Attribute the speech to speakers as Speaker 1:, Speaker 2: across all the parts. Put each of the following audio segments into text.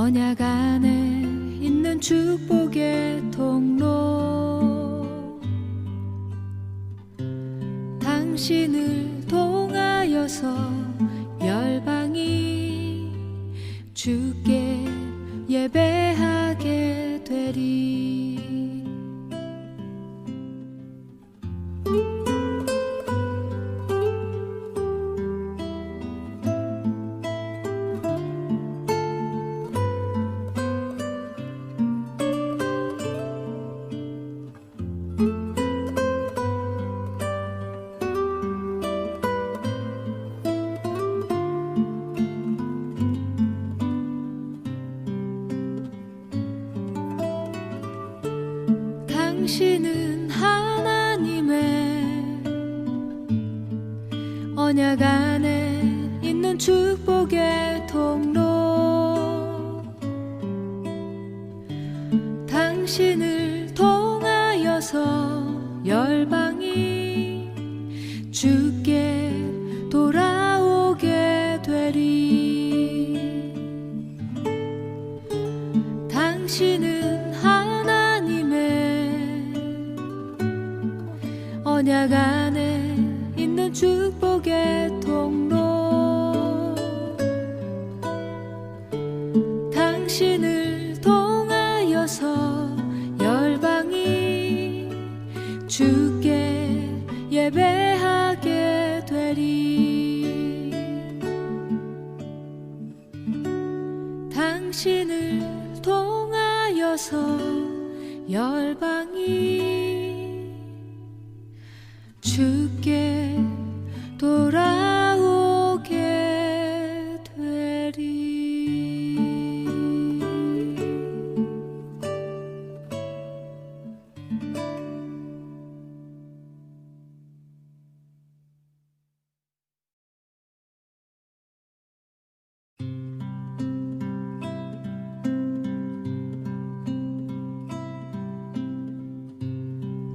Speaker 1: 언약 안에 있는 축복의 통로. 당신을 통하여서 열방이 주께 예배하게 되리 당신은 하나님의 언약 안에 있는 축복의 통로. 당신을 통하여서 열방 언약 안에 있는 축복의 통로. 당신을 통하여서 열방이 주께 예배하게 되리. 당신을 통하여서 열방이 주께 돌아오게 되리.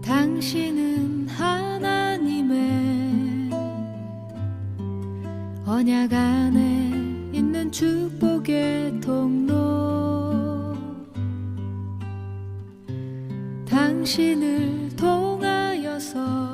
Speaker 1: 당신은 언약 안에 있는 축복의 통로. 당신을 통하여서